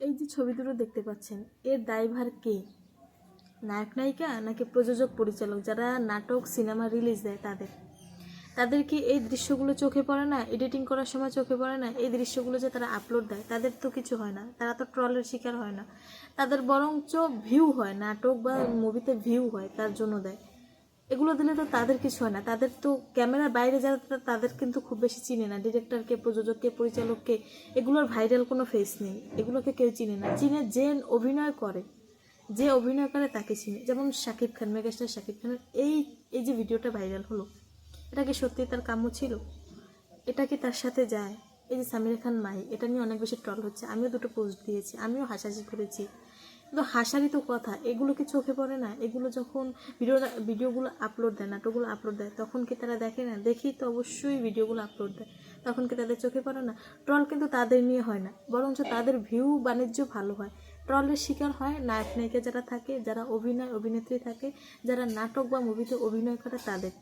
এই যে ছবি দুটো দেখতে পাচ্ছেন, এর দায়ভার কে? নায়ক নায়িকা নাকি প্রযোজক পরিচালক? যারা নাটক, সিনেমা রিলিজ দেয় তাদের। তাদের কি এই দৃশ্যগুলো চোখে পড়ে না? এডিটিং করার সময় চোখে পড়ে না? এই দৃশ্যগুলো যে তারা আপলোড দেয়, তাদের তো কিছু হয় না। তারা তো ট্রলের শিকার হয় না। তাদের বরঞ্চ ভিউ হয়, নাটক বা মুভিতে ভিউ হয়, তার জন্য দেয়। এগুলো দিলে তো তাদের কিছু হয় না। তাদের তো ক্যামেরার বাইরে যারা তাদের কিন্তু খুব বেশি চিনে না। ডিরেক্টরকে, প্রযোজককে, পরিচালককে, এগুলোর ভাইরাল কোনো ফেস নেই। এগুলোকে কেউ চিনে না। চিনে যে অভিনয় করে, যে অভিনয় করে তাকে চিনে। যেমন শাকিব খান, মেগাস্টার শাকিব খানের এই এই যে ভিডিওটা ভাইরাল হলো, এটা কি সত্যি তার কাম্য ছিল? এটা কি তার সাথে যায়? এই যে সামির খান মাই, এটা নিয়ে অনেক বেশি ট্রল হচ্ছে। আমিও দুটো পোস্ট দিয়েছি, আমিও হাসাহাসি করেছি। কিন্তু হাসারই তো কথা। এগুলো কি চোখে পড়ে না? এগুলো যখন ভিডিও ভিডিওগুলো আপলোড দেয়, নাটকগুলো আপলোড দেয়, তখন কি তারা দেখে না? দেখেই তো অবশ্যই ভিডিওগুলো আপলোড দেয়। তখন কি তাদের চোখে পড়ে না? ট্রল কিন্তু তাদের নিয়ে হয় না, বরঞ্চ তাদের ভিউ বাণিজ্য ভালো হয়। ট্রলের শিকার হয় নায়ক নায়িকা যারা থাকে, যারা অভিনয় অভিনেত্রী থাকে, যারা নাটক বা মুভিতে অভিনয় করে তাদের।